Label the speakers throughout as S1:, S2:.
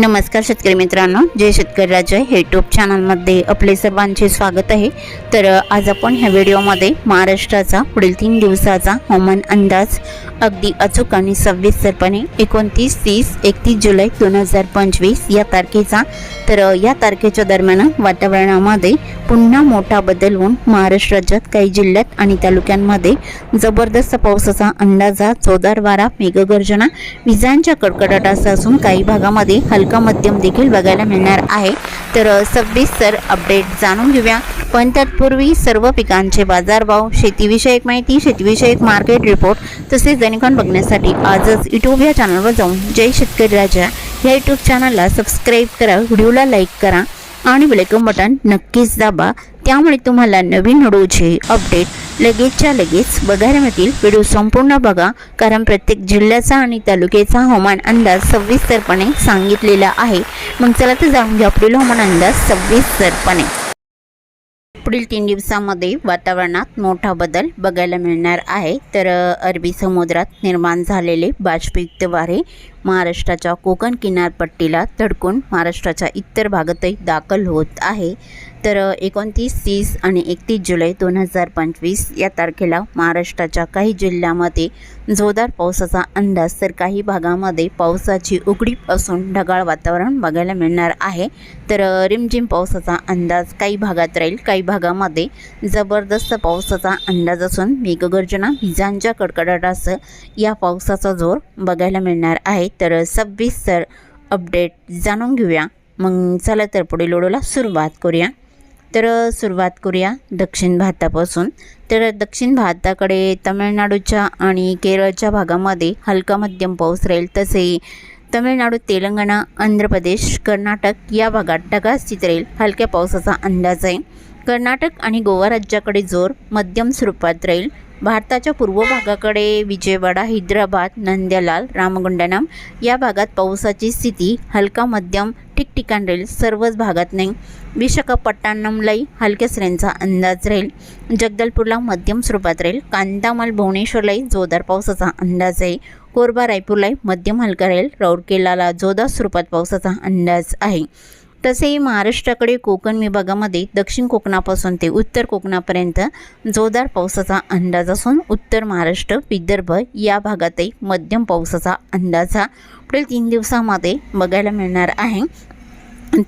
S1: नमस्कार शेतकरी मित्रांनो जय शेतकरी राज्य हे यूट्यूब चॅनलमध्ये आपले सर्वांचे स्वागत आहे. तर आज आपण ह्या व्हिडिओमध्ये महाराष्ट्राचा पुढील तीन दिवसाचा हवामान अंदाज अगदी अचूक आणि सविस्तरपणे एकोणतीस तीस एकतीस जुलै दोन हजार पंचवीस या तारखेचा. तर या तारखेच्या दरम्यान वातावरणामध्ये पुन्हा मोठा बदल होऊन महाराष्ट्र राज्यात काही जिल्ह्यात आणि तालुक्यांमध्ये जबरदस्त पावसाचा अंदाजा जोरदार वारा मेघगर्जना विजांच्या कडकडाटाचा असून काही भागामध्ये हलका मध्यम देखील बघायला मिळणार आहे. तर सविस्तर अपडेट जाणून घेऊया. पण तत्पूर्वी सर्व पिकांचे बाजारभाव शेतीविषयक माहिती शेतीविषयक मार्केट रिपोर्ट तसेच दैनिकांत बघण्यासाठी आजच यूट्यूब या चॅनलवर जाऊन जय शेतकरी राजा या यूट्यूब चॅनलला सबस्क्राईब करा व्हिडिओला लाईक करा आणि बेलेकम बटन नक्कीच दाबा. त्यामुळे तुम्हाला नवीन व्हिडिओचे अपडेट लगेचच्या लगेच बघायला व्हिडिओ संपूर्ण बघा कारण प्रत्येक जिल्ह्याचा आणि तालुक्याचा हवामान अंदाज सविस्तरपणे सांगितलेला आहे. मग चला तर जाणून घ्या पुढील हवामान अंदाज सविस्तरपणे. पुढील तीन दिवसामध्ये वातावरणात मोठा बदल बघायला मिळणार आहे. तर अरबी समुद्रात निर्माण झालेले बाष्पयुक्त वारे महाराष्ट्राच्या कोकण किनारपट्टीला धडकून महाराष्ट्राच्या इतर भागातही दाखल होत आहे. तर एकोणतीस तीस आणि एकतीस जुलै दोन हजार पंचवीस या तारखेला महाराष्ट्राच्या काही जिल्ह्यामध्ये जोरदार पावसाचा अंदाज तर काही भागामध्ये पावसाची उघडीप असून ढगाळ वातावरण बघायला मिळणार आहे. तर रिमझिम पावसाचा अंदाज काही भागात राहील काही भागामध्ये जबरदस्त पावसाचा अंदाज असून मेघगर्जना विजांच्या कडकडाटासह या पावसाचा जोर बघायला मिळणार आहे. तर सविस्तर अपडेट जाणून घेऊया. मग चला तर पुढील ओढूला सुरुवात करूया. तर सुरुवात करूया दक्षिण भारतापासून. तर दक्षिण भारताकडे तमिळनाडूच्या आणि केरळच्या भागामध्ये हलका मध्यम पाऊस राहील तसे. तमिळनाडू तेलंगणा आंध्र प्रदेश कर्नाटक या भागात ढगाळ स्थित राहील. हलक्या पावसाचा अंदाज आहे. कर्नाटक आणि गोवा राज्याकडे जोर मध्यम स्वरूपात राहील. भारताच्या पूर्व भागाकडे विजयवाडा हैदराबाद नंद्यालाल रामगुंडनम या भागात पावसाची स्थिती हलका मध्यम ठिकठिकाण राहील सर्वच भागात नाही. विशाखापट्टणमलाही हलक्या सऱ्यांचा अंदाज राहील. जगदलपूरला मध्यम स्वरूपात राहील. कांदामाल भुवनेश्वरलाही जोरदार पावसाचा अंदाज आहे. कोरबा रायपूरलाही मध्यम हलका राहील. राऊरकेलाला जोरदार स्वरूपात पावसाचा अंदाज आहे. तसेही महाराष्ट्राकडे कोकण विभागामध्ये दक्षिण कोकणापासून ते उत्तर कोकणापर्यंत जोरदार पावसाचा अंदाज असून उत्तर महाराष्ट्र विदर्भ या भागातही मध्यम पावसाचा अंदाज हा पुढील तीन दिवसामध्ये बघायला मिळणार आहे.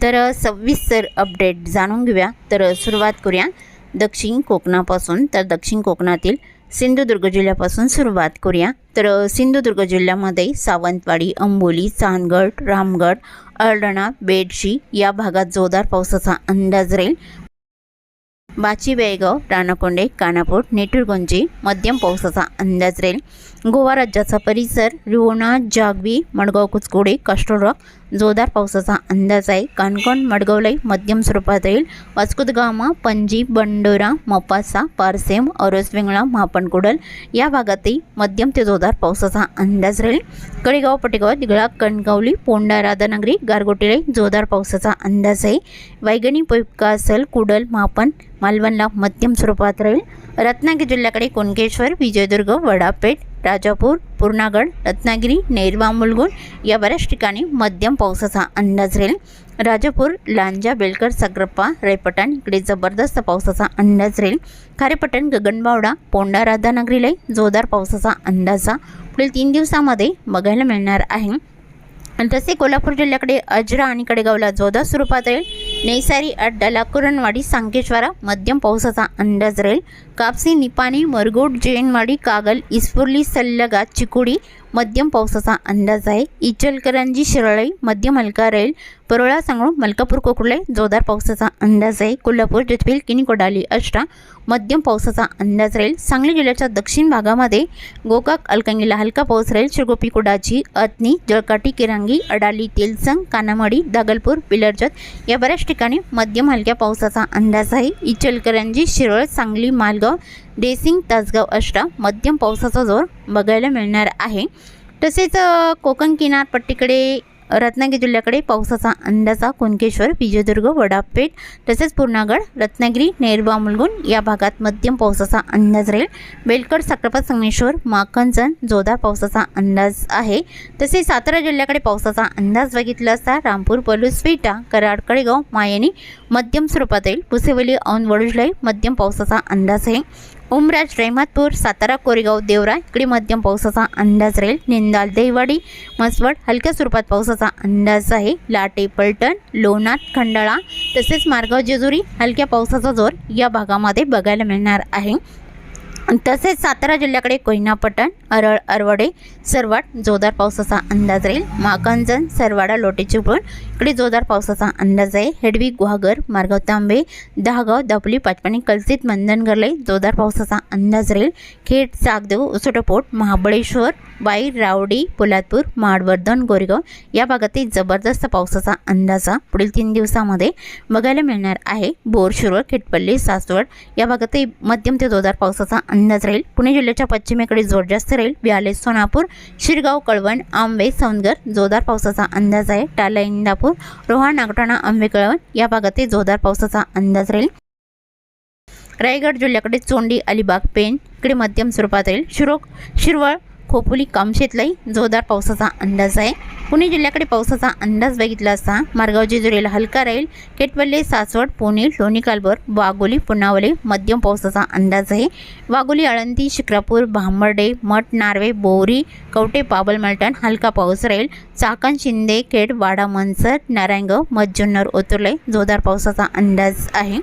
S1: तर सविस्तर अपडेट जाणून घेऊया. तर सुरुवात करूया दक्षिण कोकणापासून. तर दक्षिण कोकणातील सिंधुदुर्ग जिल्ह्यापासून सुरुवात करूया. तर सिंधुदुर्ग जिल्ह्यामध्ये सावंतवाडी अंबोली चांदगड रामगड अळणा बेडशी या भागात जोरदार पावसाचा अंदाज राहील. बाची बेळगाव राणाकोंडे कानापूर नेटुरगुंजी मध्यम पावसाचा अंदाज राहील. गोवा राज्याचा परिसर रिवोणा जागवी मडगाव कुचकोडे कास्टोरॉक जोरदार पावसाचा अंदाज आहे. काणकोण मडगावलाही मध्यम स्वरूपात राहील. वास्कोदगामा पणजी बंडोरा मपासा पारसेम औरसविंगळा महापणकुडल या भागातही मध्यम ते जोरदार पावसाचा अंदाज राहील. कडेगाव पटेगाव दिगळा कणगावली पोंडा राधानगरी गारगोटीलाही जोरदार पावसाचा अंदाज आहे. वैगणी पयुक्का असेल कुडल मापन मालवणला मध्यम स्वरूपात राहील. रत्नागिरी जिल्ह्याकडे कोणकेश्वर विजयदुर्ग वडापेठ राजापूर पूर्णागड रत्नागिरी नेरवा मुलगुण या बऱ्याच ठिकाणी मध्यम पावसाचा अंदाज राहील. राजापूर लांजा बेलकर सागरप्पा रायपटण इकडे जबरदस्त पावसाचा अंदाज राहील. खारेपटण गगनबावडा पोंडा राधानगरीलाही जोरदार पावसाचा अंदाजा पुढील तीन दिवसामध्ये बघायला मिळणार आहे. तसे कोल्हापूर जिल्ह्याकडे अजरा आणि कडेगावला जोरदार स्वरूपात राहील. नेसारी अड्डाला कुरणवाडी सांकेश्वरा मध्यम पावसाचा अंदाज राहील कापसी निपाणी मरगोड जैनवाडी कागल इस्फुर्ली सल्लगा चिकुडी मध्यम पावसाचा अंदाज आहे इचलकरंजी शिराळई मध्यम हलका राहील परोळा सांगळू मलकापूर कोकुळे जोरदार पावसाचा अंदाज आहे. कोल्हापूर जतफिल किनी कोडाली अष्टा मध्यम पावसाचा अंदाज राहील. सांगली जिल्ह्याच्या दक्षिण भागामध्ये गोकाक अलकंगीला हलका पाऊस राहील. शिरगोपी कुडाची अतनी जळकाटी किरांगी अडाली तेलसंग कानामडी दागलपूर पिलरजत या बऱ्याच ठिकाणी मध्यम हलक्या पावसाचा अंदाज आहे. इचलकरंजी शिरळ सांगली मालगाव देसिंग तासगाव अष्टा मध्यम पावसाचा जोर बघायला मिळणार आहे. तसेच कोकण किनारपट्टीकडे रत्नागिरी जिल्ह्याकडे पावसाचा अंदाजा कुणकेश्वर विजयदुर्ग वडापेठ तसेच पूर्णागड रत्नागिरी नेरबा मुलगुण या भागात मध्यम पावसाचा अंदाज राहील. बेलकड साक्रपात संगमेश्वर माखनजन जोरदार पावसाचा अंदाज आहे. तसेच सातारा जिल्ह्याकडे पावसाचा अंदाज बघितला असता रामपूर पलूस विटा कराड कडेगाव मायनी मध्यम स्वरूपात येईल. पुसेवली औंध वडुजलाई मध्यम पावसाचा अंदाज आहे. उमराज रेहमतपूर सातारा कोरेगाव देवरा इकडे मध्यम पावसाचा अंदाज राहील. निंदाल देवाडी मसवड हलक्या स्वरूपात पावसाचा अंदाज आहे. लाटे पलटण लोणार खंडाळा तसेच मार्गाव जेजुरी हलक्या पावसाचा जोर या भागामध्ये बघायला मिळणार आहे. तसेच सातारा जिल्ह्याकडे कोयना पटण अरळ अरवडे सरवाड जोरदार पावसाचा अंदाज राहील. माकंजन सरवाडा लोटे चिपळूण इकडे जोरदार पावसाचा अंदाज आहे. हेडवी गुहागर मार्गाव तांबे दहागाव दापोली पाचपाणी कलसित मंदनगरले जोरदार पावसाचा अंदाज राहील. खेड चाकदेव उसोटपोट महाबळेश्वर बाई रावडी पोलादपूर माडवर्धन गोरेगाव या भागातील जबरदस्त पावसाचा अंदाजा पुढील तीन दिवसामध्ये बघायला मिळणार आहे. बोर खेटपल्ली सासवड या भागातही मध्यम ते जोरदार पावसाचा अंदाज राहील. पुणे जिल्ह्याच्या पश्चिमेकडे जोर जास्त राहील. बियाले सोनापूर शिरगाव कळवण आंबे सौंदगर जोरदार पावसाचा अंदाज आहे. टाला इंदापूर रोहा नागठाणा आंबे कळवण या भागातील जोरदार पावसाचा अंदाज राहील. रायगड जिल्ह्याकडे चोंडी अलिबाग पेन इकडे मध्यम स्वरूपात राहील. शिरोक शिरवळ खोपोली कामशेतलाई जोरदार पावसाचा अंदाज आहे. पुणे जिल्ह्याकडे पावसाचा अंदाज बघितला असता मार्गाव जेजुरीला हलका राहील. केटवल्ले सासवड पुणे लोणी कालभर वाघोली पुनावले मध्यम पावसाचा अंदाज आहे. वाघोली आळंदी शिक्रापूर भांबर्डे मठ नार्वे बोरी कवटे पाबल मलटण हलका पाऊस राहील. चाकण शिंदे खेड वाडा मनसर नारायणगाव मज्जुन्नर ओतुर्ले जोरदार पावसाचा अंदाज आहे.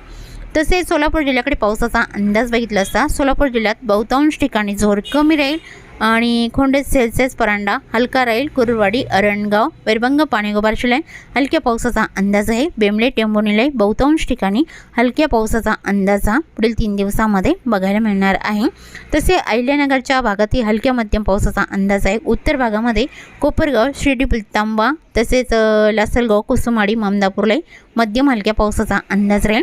S1: तसेच सोलापूर जिल्ह्याकडे पावसाचा अंदाज बघितला असता सोलापूर जिल्ह्यात बहुतांश ठिकाणी जोर कमी राहील. आणि खोंडे सेल्सिअस परांडा हलका राहील कुरुरवाडी अरणगाव वैरभंग पाणी शिलाई हलक्या पावसाचा अंदाज आहे. बेंबळे टेंबोनीलाय बहुतांश ठिकाणी हलक्या पावसाचा अंदाज हा पुढील तीन दिवसामध्ये बघायला मिळणार आहे. तसे अहिल्यानगरच्या भागातही हलक्या मध्यम पावसाचा अंदाज आहे. उत्तर भागामध्ये कोपरगाव शिर्डी पुलतांबा तसेच लासलगाव कुसुमाडी ममदापूरलाई मध्यम हलक्या पावसाचा अंदाज राहील.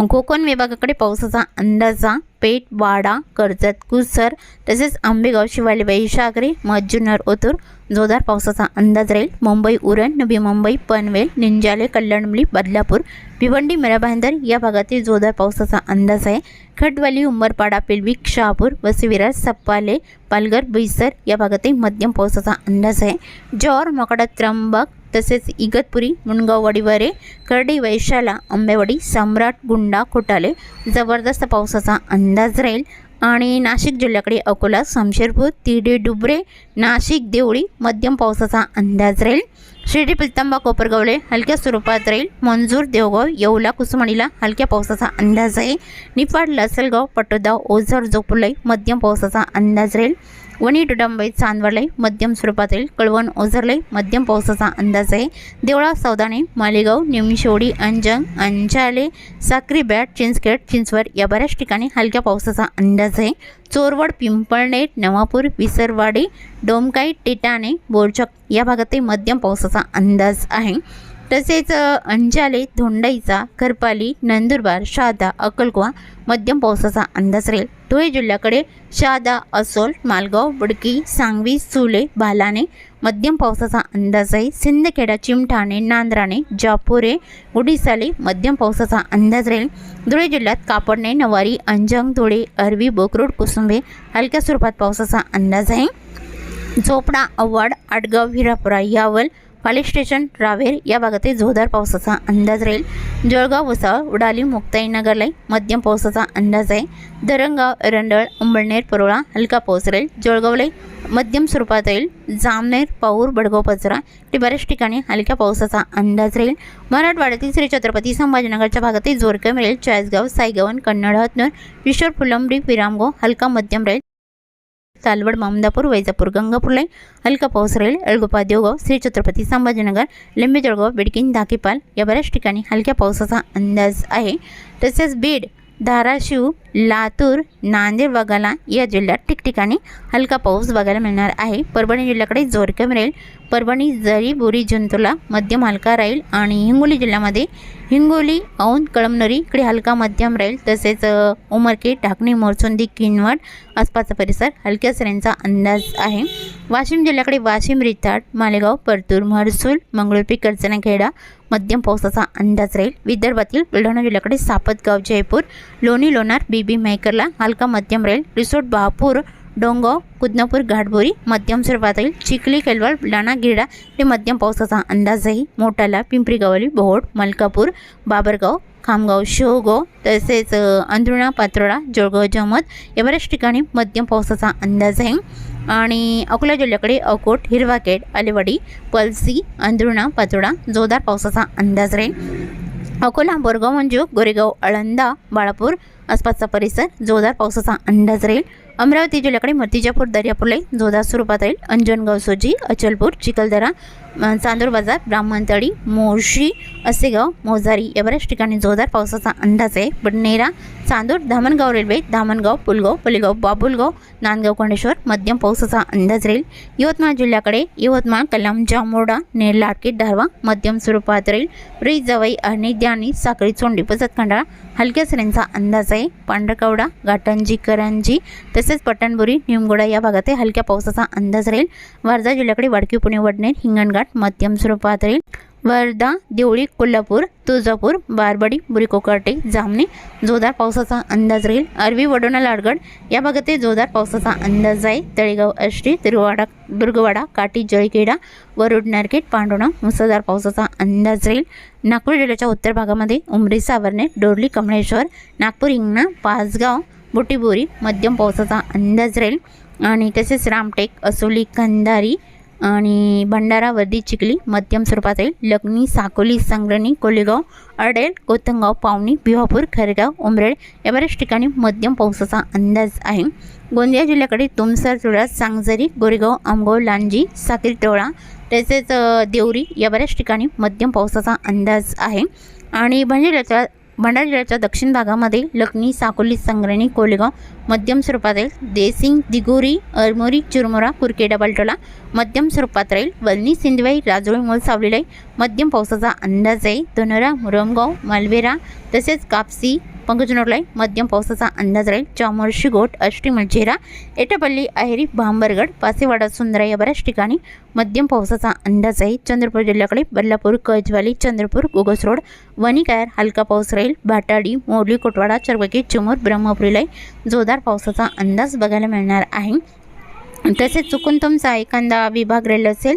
S1: कोकण विभागाकडे पावसाचा अंदाजा पेठ वाडा कर्जत कुसर तसेच आंबेगाव शिवालीबाई सागरे मज्जुनर ओतूर जोरदार पावसाचा अंदाज राहील. मुंबई उरण नवी मुंबई पनवेल निंजाले कल्याणमली बदलापूर भिवंडी मेराभांदर या भागातील जोरदार पावसाचा अंदाज आहे. खटवाली उंबरपाडा पिलविक शहापूर वसविरार सप्पाले पालघर बैसर या भागातील मध्यम पावसाचा अंदाज आहे. जौर मकडा त्र्यंबक तसेच इगतपुरी मुणगाव वडीवरे करडी वैशाला आंबेवाडी सम्राट गुंडा खोटाले जबरदस्त पावसाचा अंदाज राहील. आणि नाशिक जिल्ह्याकडे अकोला समशेरपूर तिडे डुबरे नाशिक देवळी मध्यम पावसाचा अंदाज राहील. शिर्डी पिलतांबा कोपरगावले हलक्या स्वरूपात राहील. मंजूर देवगाव येवला कुसुमणीला हलक्या पावसाचा अंदाज आहे. निफाड लसलगाव पटोदाव ओझर जोपुलाई मध्यम पावसाचा अंदाज राहील. वणी डुडांबई चांदवडले मध्यम स्वरूपात कळवण ओझरले मध्यम पावसाचा अंदाज आहे. देवळा सौदाणे मालेगाव निमशेवडी अंजंग अंजाले साक्री बॅट चिंचखेड चिंचवड या बऱ्याच ठिकाणी हलक्या पावसाचा अंदाज आहे. चोरवड पिंपळनेर नवापूर विसरवाडी डोमकाई टिटाणे बोरचक या भागातही मध्यम पावसाचा अंदाज आहे. तसेच अंजाले धोंडाईचा करपाली नंदुरबार शहादा अक्कलकुवा मध्यम पावसाचा अंदाज राहील. धुळे जिल्ह्याकडे शहादा असोल मालगाव बुडकी सांगवी सुले बालाने मध्यम पावसाचा अंदाज आहे सिंदखेडा चिमठाणे नांद्राणे जापुरे उडीसाले मध्यम पावसाचा अंदाज राहील. धुळे जिल्ह्यात कापडणे नवारी अंजंग धुळे अरवी बोकरोड कुसुंबे हलक्या स्वरूपात पावसाचा अंदाज आहे. झोपडा अव्वाड आडगाव हिरापुरा यावल पाली स्टेशन रावेर या भागातील जोरदार पावसाचा अंदाज राहील. जळगाव वसाळ उडाली मुक्ताईनगरलाई मध्यम पावसाचा अंदाज आहे. दरंगाव रंडळ अंबळनेर परोळा हलका पाऊस राहील. जळगावलाई मध्यम स्वरूपात राहील. जामनेर पाऊर बडगाव पचरा ते बऱ्याच ठिकाणी हलक्या पावसाचा अंदाज राहील. मराठवाड्यातील श्री छत्रपती संभाजीनगरच्या भागातील जोर कमी राहील चाळीसगाव सायगावन कन्नड हतनूर विश्वर फुलंबरी विरामगाव हलका मध्यम राहील. सालवड मामदापूर वैजापूर गंगापूरलाई हलका पाऊस राहील एळगोपा देवगाव श्री छत्रपती संभाजीनगर लिंबे जळगाव बिडकीन धाकीपाल या बऱ्याच ठिकाणी हलक्या पावसाचा अंदाज आहे. तसेच बीड धाराशिव लातूर नांदेड वगळला या जिल्ह्यात ठिकठिकाणी हलका पाऊस बघायला मिळणार आहे. परभणी जिल्ह्याकडे जोरकम राहील परभणी जरी बोरी जंतूला मध्यम हलका राहील आणि हिंगोली जिल्ह्यामध्ये हिंगोली औंध कळमनुरी इकडे हलका मध्यम राहील. तसेच उमरके ढाकणी मोरचोंदी किनवट आसपासचा परिसर हलक्या सऱ्यांचा अंदाज आहे. वाशिम जिल्ह्याकडे वाशिम रिथाट मालेगाव परतूर महसूल मंगळूरपी करचनाखेडा मध्यम पावसाचा अंदाज राहील. विदर्भातील बुलढाणा जिल्ह्याकडे सापतगाव जयपूर लोणी लोणार बीबी मेहकरला हलका मध्यम राहील. रिसोर्ट बहापूर डोंगाव कुदनापूर घाटबोरी मध्यम स्वरूपात राहील. चिखली केलवाड बुलढाणा गिरडा हे मध्यम पावसाचा अंदाज आहे मोठाला पिंपरी गवली बोहोड मलकापूर बाबरगाव खामगाव शेवगाव तसेच अ, अंधुणा पात्रोडा जोळगाव जमत या बऱ्याच ठिकाणी मध्यम पावसाचा अंदाज आहे. आणि अकोला जिल्ह्याकडे अकोट हिरवाकेड आलेवाडी पलसी अंधुणा पातोडा जोरदार पावसाचा अंदाज राहील अकोला बोरगाव मंजू गोरेगाव आळंदा बाळापूर आसपासचा परिसर जोरदार पावसाचा अंदाज राहील. अमरावती जिल्ह्याकडे मूर्तिजापूर दर्यापूर लाईन जोधा स्वरूपात राहील. अंजनगाव सोजी अचलपूर चिखलदरा चांदूर बाजार ब्राह्मणतळी मोर्शी असेगाव मोजारी. या बऱ्याच ठिकाणी जोरदार पावसाचा अंदाज आहे. बडनेरा चांदूर धामणगाव रेल्वे धामणगाव पुलगाव पुलगाव बाबुलगाव नांदगाव कोंडेश्वर मध्यम पावसाचा अंदाज राहील यवतमाळ जिल्ह्याकडे यवतमाळ कलाम जामोडा नेर धारवा दारवा मध्यम स्वरूपात राहील ब्रिज जवाई आणि द्यानी साखळी चोंडी पसत खंडाळा हलक्या सरींचा अंदाज आहे. पांढरकवडा घाटंजी करंजी तसेच पटणबुरी निमगोडा या भागात हलक्या पावसाचा अंदाज राहील वर्धा जिल्ह्याकडे वाडकी पुणे वडनेर हिंगणघाट मध्यम स्वरूपात राहील वर्धा देवळी कोल्हापूर तुळजापूर बारबडी बुरीकोकाटे जामणी जोरदार पावसाचा अंदाज राहील. अरवी वडोणा लाडगड या भागात जोरदार पावसाचा अंदाज आहे. तळेगाव आष्टी तिरुवाडा दुर्गवाडा काटी जळखेडा वरुड नारकेट पांडोणा मुसळधार पावसाचा अंदाज राहील. नागपूर जिल्ह्याच्या उत्तर भागामध्ये उमरी सावरणे डोरली कमळेश्वर नागपूर हिंगणा पाचगाव बुटीबोरी मध्यम पावसाचा अंदाज राहील. आणि तसेच रामटेक असोली कंधारी आणि भंडारा वर्दी चिखली मध्यम स्वरूपात राहील लग्नी साकोली संग्रणी कोलेगाव अडेल कोतंगाव पावणी भिवापूर खरगाव उमरेड या बऱ्याच ठिकाणी मध्यम पावसाचा अंदाज आहे. गोंदिया जिल्ह्याकडे तुमसर तुळा सांगजरी गोरेगाव आंबोव लांजी साकीर टोळा तसेच देवरी या बऱ्याच ठिकाणी मध्यम पावसाचा अंदाज आहे. आणि भंडाऱ्याच्या भंडारा जिल्ह्याच्या दक्षिण भागामध्ये लखनी साकोली संग्रणी कोलेगाव मध्यम स्वरूपात राहील देसिंग दिगोरी अरमोरी चुरमुरा कुरकेडा बालटोला मध्यम स्वरूपात राहील वलनी सिंधवाई राजोळी मोल सावलेला मध्यम पावसाचा अंदाज आहे दोनोरा मुरमगाव मालवेरा तसेच कापसी पंकजनोरलाई मध्यम पावसाचा अंदाज राहील. चामोर्शी गोट अष्टी मलचेरा एटापल्ली अहेरी भांबरगड पासेवाडा सुंदरा या बऱ्याच ठिकाणी मध्यम पावसाचा अंदाज आहे. चंद्रपूर जिल्ह्याकडे बल्लापूर कजवाली चंद्रपूर गोगस रोड वणिकायर हलका पाऊस राहील. भाटाडी मोरली कोटवाडा चरवकी चिमूर ब्रह्मपुरीलाही जोरदार पावसाचा अंदाज बघायला मिळणार आहे. तसेच चुकून तुमचा एखादा विभाग रेल असेल.